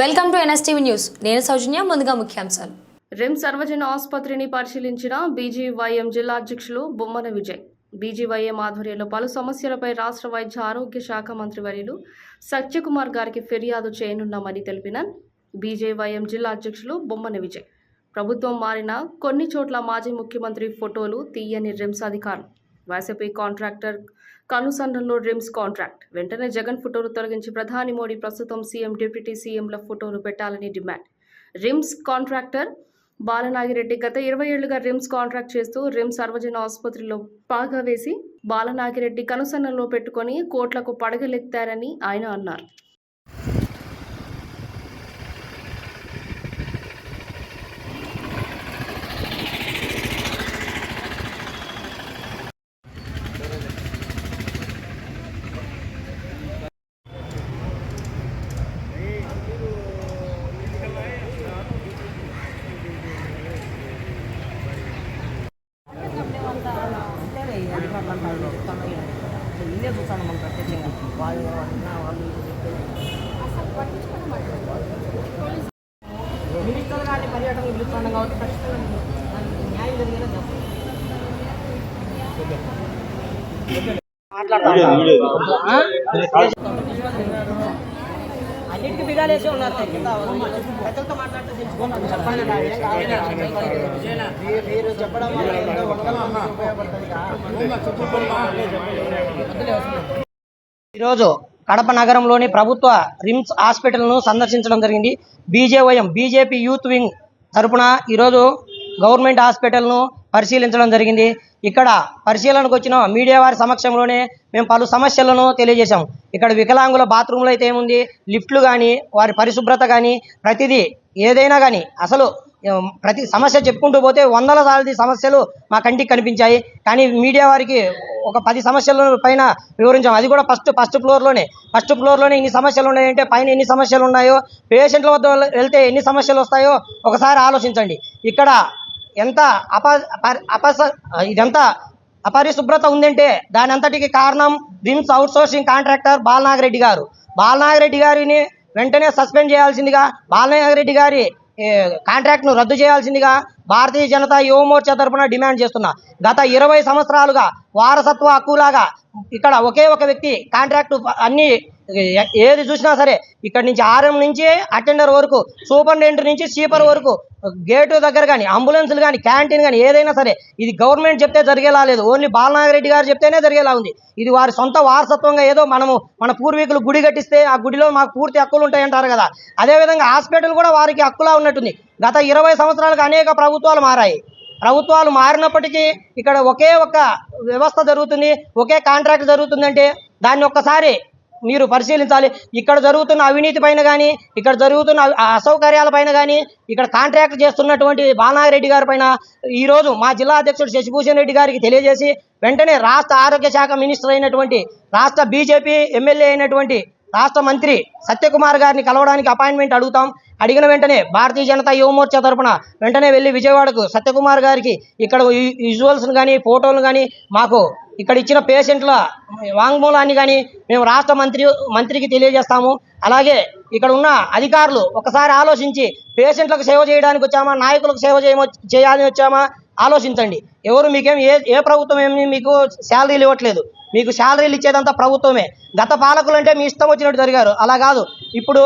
Welcome to NSTV news. నేను సౌజన్య ముందుగా ముఖ్యాంశాలు. రిమ్స్ సర్వజన ఆసుపత్రిని పరిశీలించిన బీజీవైఎం జిల్లా అధ్యక్షులు బొమ్మన విజయ్. బీజీవైఎం ఆధ్వర్యంలో పలు సమస్యలపై రాష్ట్ర వైద్య ఆరోగ్య శాఖ మంత్రి వర్యులు సత్యకుమార్ గారికి ఫిర్యాదు చేయనున్నామని తెలిపిన బీజేవైఎం జిల్లా అధ్యక్షులు బొమ్మన విజయ్. ప్రభుత్వం మారిన కొన్ని చోట్ల మాజీ ముఖ్యమంత్రి ఫోటోలు తీయని రిమ్స్ అధికారులు. వైసీపీ కాంట్రాక్టర్ కనుసండంలో రిమ్స్ కాంట్రాక్ట్. వెంటనే జగన్ ఫోటోలు తొలగించి ప్రధాని మోడీ ప్రస్తుతం సీఎం డిప్యూటీ సీఎంల ఫోటోలు పెట్టాలని డిమాండ్. రిమ్స్ కాంట్రాక్టర్ బాలనాగిరెడ్డి గత ఇరవై ఏళ్ళుగా రిమ్స్ కాంట్రాక్ట్ చేస్తూ రిమ్స్ సర్వజన ఆసుపత్రిలో పాగా వేసి బాలనాగిరెడ్డి కనుసన్నలో పెట్టుకొని కోట్లకు పడగలెత్తారని ఆయన అన్నారు. చూస్తాను మనం ప్రత్యక్షంగా. వాళ్ళు అన్న వాళ్ళు మినిస్టర్ గారిని పర్యటనకు పిలుస్తున్నాం కాబట్టి ఖచ్చితంగా దానికి న్యాయం జరిగేలా చేస్తాం అన్నింటికి బిగాలేసి ఉన్నారు కింద ప్రజలతో మాట్లాడితే తెలుసుకున్నాను చెప్పండి మీరు చెప్పడం ఈరోజు కడప నగరంలోని ప్రభుత్వ రిమ్స్ హాస్పిటల్ను సందర్శించడం జరిగింది. బీజేవైఎం బీజేపీ యూత్ వింగ్ తరపున ఈరోజు గవర్నమెంట్ హాస్పిటల్ను పరిశీలించడం జరిగింది. ఇక్కడ పరిశీలనకు వచ్చిన మీడియా వారి సమక్షంలోనే మేము పలు సమస్యలను తెలియజేశాం. ఇక్కడ వికలాంగుల బాత్రూంలో అయితే ఏముంది? లిఫ్ట్లు కానీ వారి పరిశుభ్రత కానీ ప్రతిదీ ఏదైనా కానీ అసలు ప్రతి సమస్య చెప్పుకుంటూ పోతే వందల సార్లు సమస్యలు మా కంటికి కనిపించాయి. కానీ మీడియా వారికి ఒక పది సమస్యల పైన వివరించాం. అది కూడా ఫస్ట్ ఫస్ట్ ఫ్లోర్లోనే. ఫస్ట్ ఫ్లోర్లోనే ఇన్ని సమస్యలు ఉన్నాయంటే పైన ఎన్ని సమస్యలు ఉన్నాయో పేషెంట్ల వద్ద వెళ్తే ఎన్ని సమస్యలు వస్తాయో ఒకసారి ఆలోచించండి. ఇక్కడ ఎంత అప అపస ఇదంతా అపరిశుభ్రత ఉందంటే దాని అంతటికి కారణం RIMS outsourcing contractor Balanagareddy గారు. బాలనాగరెడ్డి గారిని వెంటనే సస్పెండ్ చేయాల్సిందిగా బాలనాగరెడ్డి గారి కాంట్రాక్ట్ను రద్దు చేయాల్సిందిగా భారతీయ జనతా యువమోర్చా తరపున డిమాండ్ చేస్తున్నా. గత ఇరవై సంవత్సరాలుగా వారసత్వ హక్కులాగా ఇక్కడ ఒకే ఒక వ్యక్తి కాంట్రాక్టు అన్ని ఏది చూసినా సరే ఇక్కడ నుంచి ఆర్ఎం నుంచి అటెండర్ వరకు సూపరింటెండెంట్ నుంచి స్వీపర్ వరకు గేటు దగ్గర కానీ అంబులెన్స్లు కానీ క్యాంటీన్ కానీ ఏదైనా సరే ఇది గవర్నమెంట్ చెప్తే జరిగేలా లేదు. ఓన్లీ బాలనాగరెడ్డి గారు చెప్తేనే జరిగేలా ఉంది. ఇది వారి సొంత వారసత్వంగా ఏదో మనము మన పూర్వీకులు గుడి కట్టిస్తే ఆ గుడిలో మాకు పూర్తి హక్కులు ఉంటాయంటారు కదా. అదేవిధంగా హాస్పిటల్ కూడా వారికి హక్కులా ఉన్నట్టుంది. గత ఇరవై సంవత్సరాలుగా అనేక ప్రభుత్వాలు మారాయి. ప్రభుత్వాలు మారినప్పటికీ ఇక్కడ ఒకే ఒక వ్యవస్థ జరుగుతుంది ఒకే కాంట్రాక్ట్ జరుగుతుందంటే దాన్ని ఒక్కసారి మీరు పరిశీలించాలి. ఇక్కడ జరుగుతున్న అవినీతి పైన కానీ ఇక్కడ జరుగుతున్న అసౌకర్యాల పైన కానీ ఇక్కడ కాంట్రాక్ట్ చేస్తున్నటువంటి బాలనాగిరెడ్డి గారి పైన ఈరోజు మా జిల్లా అధ్యక్షుడు శశిభూషణ్ రెడ్డి గారికి తెలియజేసి వెంటనే రాష్ట్ర ఆరోగ్య శాఖ మినిస్టర్ అయినటువంటి రాష్ట్ర బీజేపీ ఎమ్మెల్యే అయినటువంటి రాష్ట్ర మంత్రి సత్యకుమార్ గారిని కలవడానికి అపాయింట్మెంట్ అడుగుతాం. అడిగిన వెంటనే భారతీయ జనతా యువమోర్చా తరపున వెంటనే వెళ్ళి విజయవాడకు సత్యకుమార్ గారికి ఇక్కడ విజువల్స్ను కానీ ఫోటోలు కానీ మాకు ఇక్కడ ఇచ్చిన పేషెంట్ల వాంగ్మూలాన్ని కానీ మేము రాష్ట్ర మంత్రి మంత్రికి తెలియజేస్తాము. అలాగే ఇక్కడ ఉన్న అధికారులు ఒకసారి ఆలోచించి పేషెంట్లకు సేవ చేయడానికి వచ్చామా నాయకులకు సేవ చేయమో చేయాలని వచ్చామా ఆలోచించండి. ఎవరు మీకేం ఏ ఏ ప్రభుత్వం ఏమి మీకు శాలరీలు ఇవ్వట్లేదు. మీకు శాలరీలు ఇచ్చేదంతా ప్రభుత్వమే. గత పాలకులు అంటే మీ ఇష్టం వచ్చినట్టు జరిగారు. అలా కాదు. ఇప్పుడు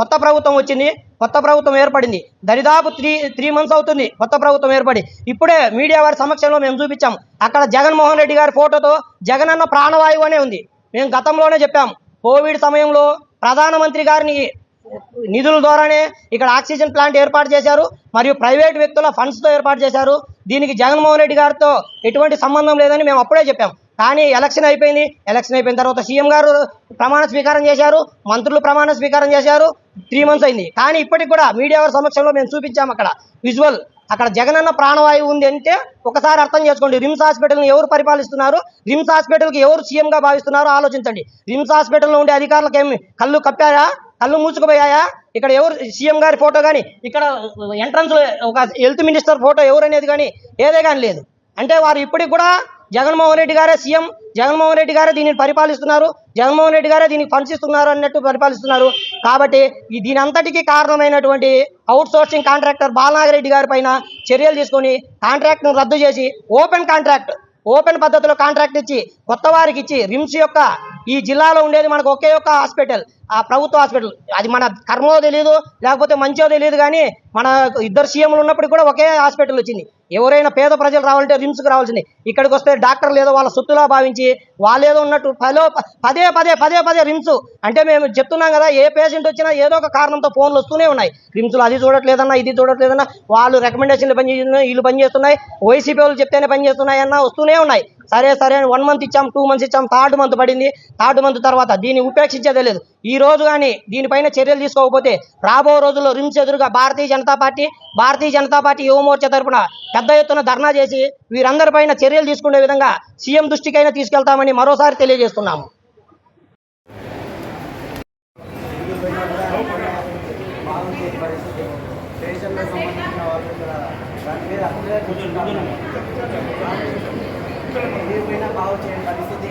కొత్త ప్రభుత్వం వచ్చింది కొత్త ప్రభుత్వం ఏర్పడింది. దరిదాపు త్రీ త్రీ మంత్స్ అవుతుంది కొత్త ప్రభుత్వం ఏర్పడి. ఇప్పుడే మీడియా వారి సమక్షంలో మేము చూపించాం. అక్కడ జగన్మోహన్ రెడ్డి గారి ఫోటోతో జగన్ అన్న ప్రాణవాయువు అనే ఉంది. మేము గతంలోనే చెప్పాం. కోవిడ్ సమయంలో ప్రధానమంత్రి గారిని నిధుల ద్వారానే ఇక్కడ ఆక్సిజన్ ప్లాంట్ ఏర్పాటు చేశారు. మరియు ప్రైవేట్ వ్యక్తుల ఫండ్స్తో ఏర్పాటు చేశారు. దీనికి జగన్మోహన్ రెడ్డి గారితో ఎటువంటి సంబంధం లేదని మేము అప్పుడే చెప్పాం. కానీ ఎలక్షన్ అయిపోయింది. ఎలక్షన్ అయిపోయిన తర్వాత సీఎం గారు ప్రమాణ స్వీకారం చేశారు. మంత్రులు ప్రమాణ స్వీకారం చేశారు. త్రీ మంత్స్ అయింది. కానీ ఇప్పటికి కూడా మీడియా వారి సమక్షంలో మేము చూపించాం అక్కడ. విజువల్ అక్కడ జగనన్న ప్రాణవాయువు ఉంది అంటే ఒకసారి అర్థం చేసుకోండి. రిమ్స్ హాస్పిటల్ని ఎవరు పరిపాలిస్తున్నారు? రిమ్స్ హాస్పిటల్కి ఎవరు సీఎంగా భావిస్తున్నారో ఆలోచించండి. రిమ్స్ హాస్పిటల్లో ఉండే అధికారులకు ఏమి కళ్ళు కప్పారా కళ్ళు మూసుకుపోయాయా? ఇక్కడ ఎవరు సీఎం గారి ఫోటో కానీ ఇక్కడ ఎంట్రన్స్లో ఒక హెల్త్ మినిస్టర్ ఫోటో ఎవరు అనేది కానీ ఏదే కానీ లేదు. అంటే వారు ఇప్పటికి కూడా జగన్మోహన్ రెడ్డి గారే సీఎం జగన్మోహన్ రెడ్డి గారే దీనిని పరిపాలిస్తున్నారు జగన్మోహన్ రెడ్డి గారే దీనికి ఫండ్స్ ఇస్తున్నారు అన్నట్టు పరిపాలిస్తున్నారు. కాబట్టి ఈ దీని అంతటికీ కారణమైనటువంటి అవుట్ సోర్సింగ్ కాంట్రాక్టర్ బాలనాగరెడ్డి గారి పైన చర్యలు తీసుకొని కాంట్రాక్ట్ను రద్దు చేసి ఓపెన్ కాంట్రాక్ట్ ఓపెన్ పద్ధతిలో కాంట్రాక్ట్ ఇచ్చి కొత్త వారికి ఇచ్చి రిమ్స్ యొక్క ఈ జిల్లాలో ఉండేది మనకు ఒకే ఒక్క హాస్పిటల్ ఆ ప్రభుత్వ హాస్పిటల్. అది మన కర్మో తెలియదు లేకపోతే మంచో తెలియదు కానీ మన ఇద్దరు సీఎంలు ఉన్నప్పటికీ కూడా ఒకే హాస్పిటల్ వచ్చింది. ఎవరైనా పేద ప్రజలు రావాలంటే రిమ్స్కి రావాల్సింది. ఇక్కడికి వస్తే డాక్టర్లు ఏదో వాళ్ళ సొత్తులా భావించి వాళ్ళేదో ఉన్నట్టు పలో పదే పదే పదే పదే రిమ్స్. అంటే మేము చెప్తున్నాం కదా ఏ పేషెంట్ వచ్చినా ఏదో ఒక కారణంతో ఫోన్లు వస్తూనే ఉన్నాయి. రిమ్స్లో అది చూడట్లేదన్నా ఇది చూడట్లేదన్నా వాళ్ళు రికమెండేషన్లు పనిచేస్తున్నాయి వీళ్ళు పనిచేస్తున్నాయి వైసీపీ వాళ్ళు చెప్తేనే పనిచేస్తున్నాయి అన్న వస్తూనే ఉన్నాయి. సరే సరే వన్ మంత్ ఇచ్చాం టూ మంత్స్ ఇచ్చాం థర్డ్ మంత్ పడింది. థర్డ్ మంత్ తర్వాత దీన్ని ఉపేక్షించేదే లేదు. ఈ రోజు కానీ దీనిపైన చర్యలు తీసుకోకపోతే రాబో రోజుల్లో రిమ్స్ ఎదురుగా భారతీయ జనతా పార్టీ భారతీయ జనతా పార్టీ యువమోర్చ తరపున పెద్ద ఎత్తున ధర్నా చేసి వీరందరిపైన చర్యలు తీసుకునే విధంగా సీఎం దృష్టికైనా తీసుకెళ్తామని మరోసారి తెలియజేస్తున్నాము. దేశంలో సంబంధించిన వాళ్ళు కూడా దాని మీద అప్పుడే ఏమైనా బాగు చేయని పరిస్థితి.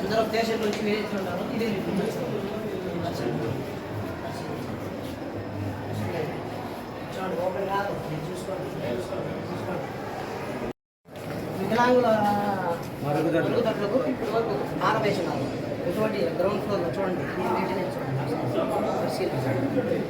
అందరూ దేశం నుంచి వేసి ఉంటారు ఇదే ఇది వికలాంగుల మరుగుదొడ్లకు ఇప్పటి వరకు ఆరవేసినారు ఎటువంటి గ్రౌండ్ ఫ్లోర్లో చూడండి. చూడండి. పరిశీలించండి.